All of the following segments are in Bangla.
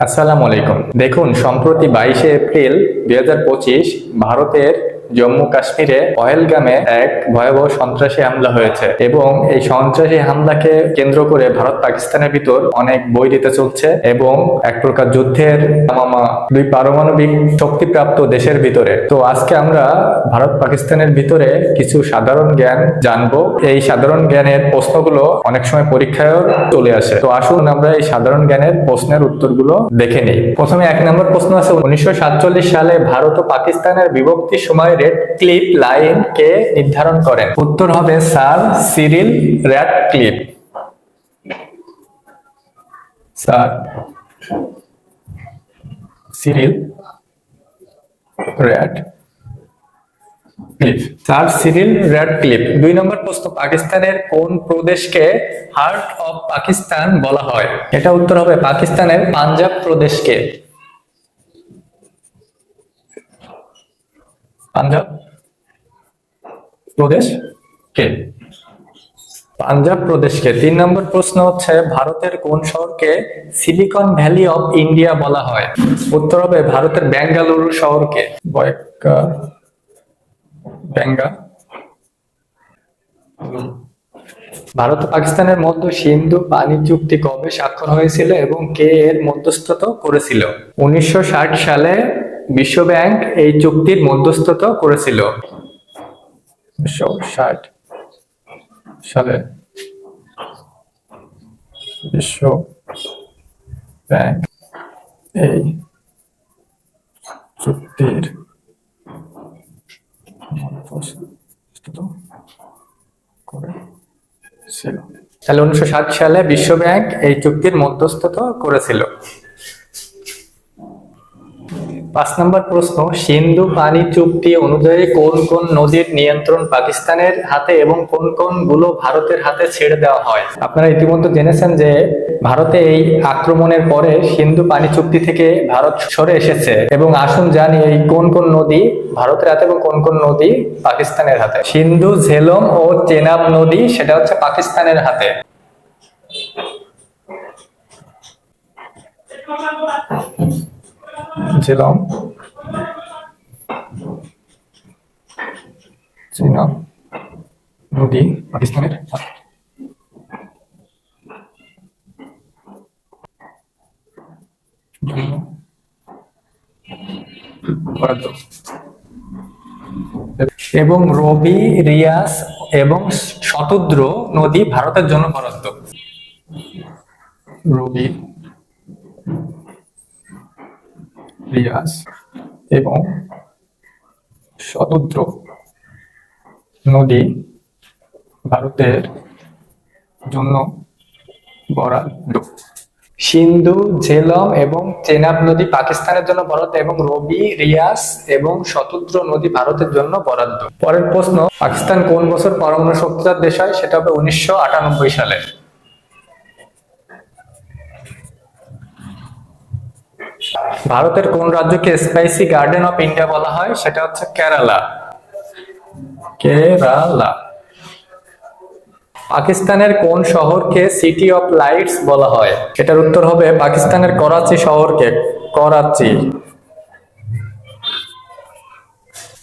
আসসালামু আলাইকুম। দেখুন সম্প্রতি বাইশে এপ্রিল দুই হাজার পঁচিশ ভারতের জম্মু কাশ্মীরে পহেলগামে এক ভয়াবহ সন্ত্রাসী হামলা হয়েছে এবং এই সন্ত্রাসী হামলাকে কেন্দ্র করে ভারত পাকিস্তানের ভিতর অনেক বৈরিতা চলছে এবং এক প্রকার যুদ্ধের মামা দুই পারমাণবিক শক্তিপ্রাপ্ত দেশের ভিতরে। তো আজকে আমরা ভারত পাকিস্তানের ভিতরে কিছু সাধারণ জ্ঞান জানব। এই সাধারণ জ্ঞানের প্রশ্নগুলো অনেক সময় পরীক্ষায় চলে আসে। তো আসুন আমরা এই সাধারণ জ্ঞানের প্রশ্নের উত্তরগুলো দেখে নিই। প্রথমে এক নম্বর প্রশ্ন আছে, উনিশশো সাতচল্লিশ সালে ভারত ও পাকিস্তানের বিভক্তির সময় রেড ক্লিপ লাইন কে নির্ধারণ করেন? উত্তর হবে sir Cyril Radcliffe sir Cyril Radcliffe Cyril Radcliffe দুই নম্বর পাকিস্তানের কোন প্রদেশকে হার্ট অফ পাকিস্তান বলা হয়? এটা উত্তর হবে পাকিস্তানের পাঞ্জাব প্রদেশকে। পাঞ্জাব প্রদেশ কে? পাঞ্জাব প্রদেশকে তিন নম্বর প্রশ্ন হচ্ছে, ভারতের কোন শহরকে সিলিকন ভ্যালি অফ ইন্ডিয়া বলা হয়? উত্তর হবে ভারতের বেঙ্গালুরু শহরকে। বেঙ্গা। ভারত পাকিস্তানের মধ্যে সিন্ধু পানি চুক্তি কবে স্বাক্ষর হয়েছিল এবং কে এর মধ্যস্থতা করেছিল? উনিশশো ষাট সালে বিশ্ব ব্যাংক এই চুক্তির মধ্যস্থতা করেছিল। উনিশশো ষাট সালে বিশ্ব ব্যাংক এই চুক্তির করেছিল। তাহলে উনিশশো ষাট সালে বিশ্ব ব্যাংক এই চুক্তির মধ্যস্থতা করেছিল। পাঁচ নম্বর প্রশ্ন, সিন্ধু পানি চুক্তি অনুযায়ী কোন কোন নদীর নিয়ন্ত্রণ পাকিস্তানের হাতে এবং কোন কোনগুলো ভারতের হাতে ছেড়ে দেওয়া হয়? আপনারা ইতিমধ্যে জেনেছেন যে ভারতে এই আক্রমণের পরে সিন্ধু পানি চুক্তি থেকে ভারত সরে এসেছে এবং আসুন জানি এই কোন কোন নদী ভারতের হাতে এবং কোন কোন নদী পাকিস্তানের হাতে। সিন্ধু, ঝেলম ও চেনাব নদী, সেটা হচ্ছে পাকিস্তানের হাতে। ঝেলম চেনাব নদী পাকিস্তানের। এবং রবি রিয়াস এবং শতদ্র নদী ভারতের জন্য বরাদ্দ। রবি রিয়াস এবং শতদ্র নদী ভারতের জন্য বরাদ্দ। সিন্ধু, ঝেলম এবং চেনাব নদী পাকিস্তানের জন্য বরাদ্দ এবং রবি রিয়াস এবং শতদ্র নদী ভারতের জন্য বরাদ্দ। পরের প্রশ্ন, পাকিস্তান কোন বছর পরমাণু শক্তিধর দেশ হয়? সেটা হবে উনিশশো আটানব্বই সালে। ভারতের কোন রাজ্যকে স্পাইসি গার্ডেন অফ ইন্ডিয়া বলা হয়? সেটা হচ্ছে কেরালা। কেরালা। পাকিস্তানের কোন শহরকে সিটি অফ লাইটস বলা হয়? এটার উত্তর হবে পাকিস্তানের করাচি শহরকে, করাচি।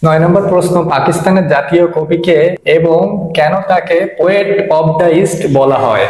নয় নম্বর প্রশ্ন, পাকিস্তানের জাতীয় কবিকে এবং কেন তাকে পোয়েট অফ দ্য ইস্ট বলা হয়?